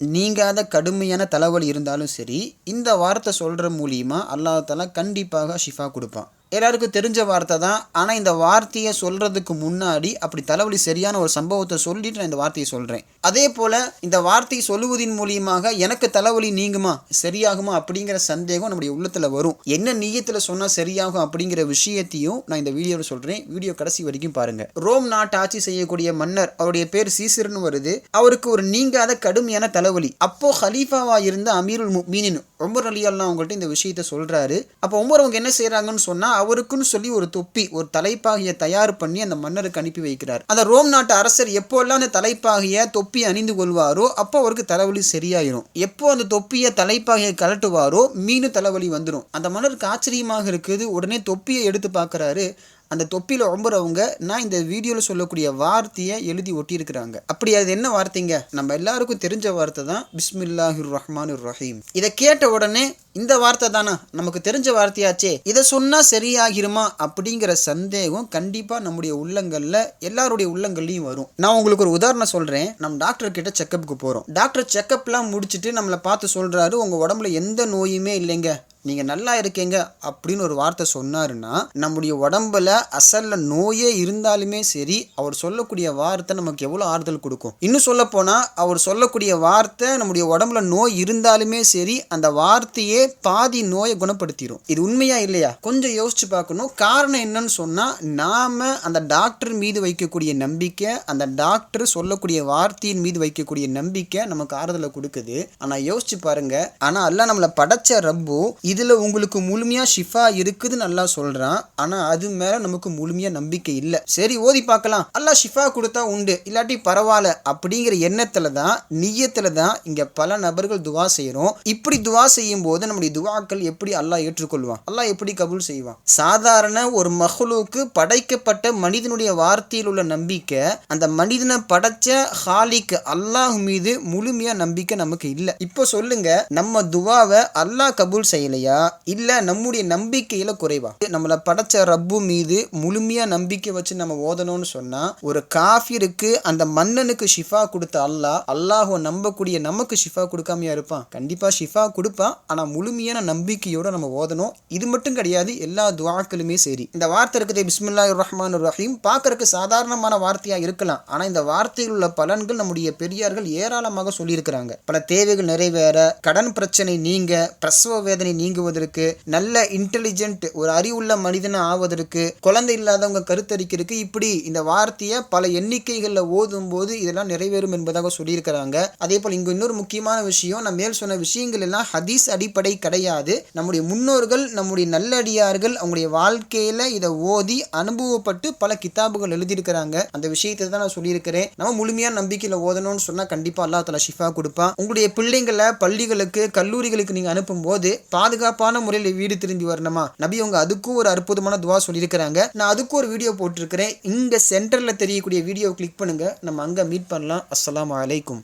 நீங்காத கடுமையான தலைவலி இருந்தாலும் சரி இந்த வார்த்தை சொல்கிற மூலியமாக அல்லாஹாலா கண்டிப்பாக ஷிஃபா கொடுப்பான். எல்லாருக்கும் தெரிஞ்ச வார்த்தை தான். ஆனால் இந்த வார்த்தையை சொல்கிறதுக்கு முன்னாடி அப்படி தலைவலி சரியான ஒரு சம்பவத்தை சொல்லிட்டு நான் இந்த வார்த்தையை சொல்கிறேன் அதே போல் இந்த வார்த்தையை சொல்லுவதின் மூலியமாக எனக்கு தலைவலி நீங்குமா? சரியாகுமா? அப்படிங்கிற சந்தேகம் நம்முடைய உள்ளத்தில் வரும். என்ன நீயத்தில் சொன்னால் சரியாகும் அப்படிங்கிற விஷயத்தையும் நான் இந்த வீடியோவில் சொல்கிறேன் வீடியோ கடைசி வரைக்கும் பாருங்கள் ரோம் நாட்டு ஆட்சி செய்யக்கூடிய மன்னர் அவருடைய பேர் சீசர்னு வருது. அவருக்கு ஒரு நீங்காத கடுமையான தலைவலி. அப்போ ஹலீஃபாவா இருந்த அமீருல் மீனின் ரொம்ப அலி அவங்கள்ட்ட இந்த விஷயத்த சொல்கிறாரு அப்போ ஒவ்வொருவங்க என்ன செய்கிறாங்கன்னு சொன்னால் அவருக்குன்னு சொல்லி ஒரு தொப்பி ஒரு தலைப்பாகையை தயார் பண்ணி அந்த மன்னருக்கு அனுப்பி வைக்கிறார். அந்த ரோம் நாட்டு அரசர் எப்போல்லாம் அந்த தலைப்பாகையை தொப்பி அணிந்து கொள்வாரோ அப்போ அவருக்கு தலைவலி சரியாயிரும். எப்போ அந்த தொப்பியை தலைப்பாகையை கலட்டுவாரோ மீண்டும் தலைவலி வந்துடும் அந்த மன்னருக்கு ஆச்சரியமாக இருக்குது. உடனே தொப்பியை எடுத்து பார்க்குறாரு. அந்த தொப்பியில் ஒம்புறவங்க நான் இந்த வீடியோவில் சொல்லக்கூடிய வார்த்தையை எழுதி ஒட்டியிருக்கிறாங்க. அப்படி அது என்ன வார்த்தைங்க? நம்ம எல்லாருக்கும் தெரிஞ்ச வார்த்தை தான் பிஸ்மில்லாஹிர் ரஹ்மான் ரஹீம் இதை கேட்ட உடனே இந்த வார்த்தை தானே? நமக்கு தெரிஞ்ச வார்த்தையாச்சே. இதை சொன்னால் சரியாகிருமா அப்படிங்கிற சந்தேகம் கண்டிப்பாக நம்முடைய உள்ளங்களில் எல்லாருடைய உள்ளங்கள்லையும் வரும். நான் உங்களுக்கு ஒரு உதாரணம் சொல்கிறேன் நம்ம டாக்டர் கிட்ட செக்கப்புக்கு போகிறோம் டாக்டர் செக்கப்லாம் முடிச்சுட்டு நம்மளை பார்த்து சொல்கிறாரு உங்கள் உடம்புல எந்த நோயுமே இல்லைங்க. நீங்கள் நல்லா இருக்கீங்க அப்படின்னு ஒரு வார்த்தை சொன்னாருன்னா நம்முடைய உடம்புல அசல்ல நோயே இருந்தாலுமே சரி அவர் சொல்லக்கூடிய வார்த்தை நமக்கு எவ்வளோ ஆறுதல் கொடுக்கும். இன்னும் சொல்ல போனால் அவர் சொல்லக்கூடிய வார்த்தை நம்முடைய உடம்புல நோய் இருந்தாலுமே சரி அந்த வார்த்தையே பாதி நோயை குணப்படுத்திடும் இது உண்மையா இல்லையா? கொஞ்சம் யோசிச்சு பார்க்கணும். காரணம் என்னன்னு சொன்னால் நாம அந்த டாக்டர் மீது வைக்கக்கூடிய நம்பிக்கை அந்த டாக்டர் சொல்லக்கூடிய வார்த்தையின் மீது வைக்கக்கூடிய நம்பிக்கை நமக்கு ஆறுதலை கொடுக்குது. ஆனால் யோசிச்சு பாருங்க. ஆனால் அல்ல நம்மளை படைச்ச ரப்பு இதில் உங்களுக்கு முழுமையாக ஷிஃபா இருக்குதுன்னு நல்லா சொல்கிறான் ஆனால் அது மேலே நமக்கு முழுமையாக நம்பிக்கை இல்லை. சரி ஓதி பார்க்கலாம். அல்லாஹ் ஷிஃபா கொடுத்தா உண்டு. இல்லாட்டி பரவாயில்ல. அப்படிங்கிற எண்ணத்தில் தான் நியத்தில் தான் இங்கே பல நபர்கள் துவா செய்கிறோம் இப்படி துவா செய்யும் போது நம்முடைய துவாக்கள் எப்படி அல்லாஹ் ஏற்றுக்கொள்வான்? அல்லாஹ் எப்படி கபூல் செய்வான்? சாதாரண ஒரு மஹ்லூக்கு படைக்கப்பட்ட மனிதனுடைய வார்த்தையில் உள்ள நம்பிக்கை அந்த மனிதனை படைச்ச ஹாலிக்கு அல்லாஹ் மீது முழுமையாக நம்பிக்கை நமக்கு இல்லை. இப்போ சொல்லுங்க நம்ம துவாவை அல்லாஹ் கபூல் செய்யலையா? இல்ல நம்முடைய நம்பிக்கையில குறைவா? நம்மளை படைச்ச ரப்பு மீது முழுமையாக நம்பிக்கை வச்சு நம்ம ஓதணும்னு சொன்னா ஒரு காஃபிருக்கு அந்த மன்னனுக்கு ஷிஃபா கொடுத்த அல்லாஹ் அல்லாஹை நம்பக்கூடிய நமக்கு ஷிஃபா கொடுக்காமையா இருப்பான்? கண்டிப்பாக ஷிஃபா கொடுப்பான் ஆனா முழுமையான நம்பிக்கையோடு நம்ம ஓதணும். இது மட்டும் கிடையாது எல்லா துவாக்களுமே சரி. இந்த வார்த்தை இருக்குது பிஸ்மில்லா ரஹ்மான் ரஹீம். பார்க்கறதுக்கு சாதாரணமான வார்த்தையாக இருக்கலாம். ஆனால் இந்த வார்த்தையில் உள்ள பலன்கள் நம்முடைய பெரியார்கள் ஏராளமாக சொல்லியிருக்கிறாங்க. பல தேவைகள் நிறைவேற கடன் பிரச்சனை நீங்க பிரசவ வேதனை நீங்குவதற்கு நல்ல இன்டெலிஜென்ட் ஒரு அறிவுள்ள மனிதனை ஆவதற்கு குழந்தை இல்லாதவங்க கருத்தரிக்கிறதுக்கு இப்படி இந்த வார்த்தையை பல எண்ணிக்கைகளில் ஓதும் போது இதெல்லாம் நிறைவேறும் என்பதாக சொல்லியிருக்கிறாங்க. அதே போல் இங்கு இன்னொரு முக்கியமான விஷயம் நான் மேல் சொன்ன விஷயங்கள் எல்லாம் ஹதீஸ் அடிப்படை கிடையாது. நம்முடைய முன்னோர்கள் நம்முடைய நல்லடியார்கள் அவங்களுடைய வாழ்க்கையில இதை ஓதி அனுபவப்பட்டு பல கிதாபுகள் எழுதியிருக்கிறாங்க. அந்த விஷயத்தை தான் நான் சொல்லியிருக்கிறேன். நம்ம முழுமையாக நம்பிக்கையில் ஓதணும்னு சொன்னா கண்டிப்பா அல்லாஹ் தலா ஷிஃபா கொடுப்பான் உங்களுடைய பிள்ளைங்களை பள்ளிகளுக்கு கல்லூரிகளுக்கு நீங்க அனுப்பும் போது பாதுகாப்பான முறையில் வீடு திரும்பி வரணுமா? நபி அவங்க அதுக்கும் ஒரு அற்புதமான துவா சொல்லியிருக்கிறாங்க. நான் அதுக்கும் ஒரு வீடியோ போட்டிருக்கிறேன். இங்க சென்டர்ல தெரியக்கூடிய வீடியோ கிளிக் பண்ணுங்க. நம்ம அங்க மீட் பண்ணலாம். அஸ்ஸலாமு வலைக்கும்